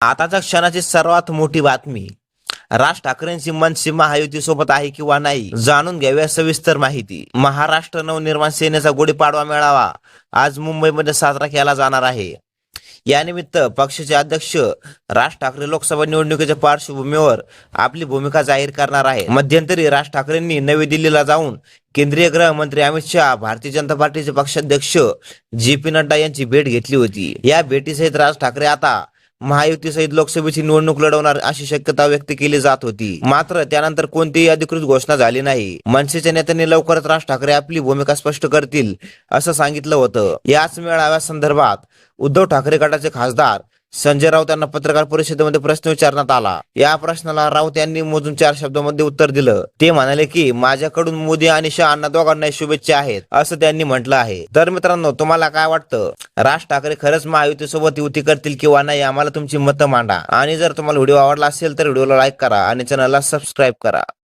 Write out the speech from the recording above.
आताच्या क्षणाची सर्वात मोठी बातमी. राज ठाकरेंची मनसे महायुतीसोबत आहे किंवा नाही जाणून घ्याव्या सविस्तर माहिती. महाराष्ट्र नवनिर्माण सेनेचा गुढीपाडवा मेळावा आज मुंबईमध्ये साजरा केला जाणार आहे. यानिमित्त पक्षाचे अध्यक्ष राज ठाकरे लोकसभा निवडणुकीच्या पार्श्वभूमीवर आपली भूमिका जाहीर करणार आहे मध्यंतरी राज ठाकरेंनी नवी दिल्लीला जाऊन केंद्रीय गृहमंत्री अमित शहा भारतीय जनता पार्टीचे पक्षाध्यक्ष जे पी नड्डा यांची भेट घेतली होती. या भेटीसहित राज ठाकरे आता महायुतीसहित लोकसभेची निवडणूक लढवणार अशी शक्यता व्यक्त केली जात होती. मात्र त्यानंतर कोणतीही अधिकृत घोषणा झाली नाही. मनसेच्या नेत्यांनी लवकरच राज ठाकरे आपली भूमिका स्पष्ट करतील असं सांगितलं होतं. याच मेळाव्या संदर्भात उद्धव ठाकरे गटाचे खासदार संजय राऊत यांना पत्रकार परिषदेमध्ये प्रश्न विचारण्यात आला. या प्रश्नाला राऊत यांनी मोजून चार शब्दामध्ये उत्तर दिलं. ते म्हणाले की माझ्याकडून मोदी आणि शहा अण्णा दोघांनाही शुभेच्छा आहेत असं त्यांनी म्हटलं आहे. तर मित्रांनो तुम्हाला काय वाटतं? राज ठाकरे खरंच महायुतीसोबत युती करतील किंवा नाही आम्हाला तुमची मतं मांडा. आणि जर तुम्हाला व्हिडिओ आवडला असेल तर व्हिडिओला लाईक करा आणि चॅनलला सबस्क्राईब करा.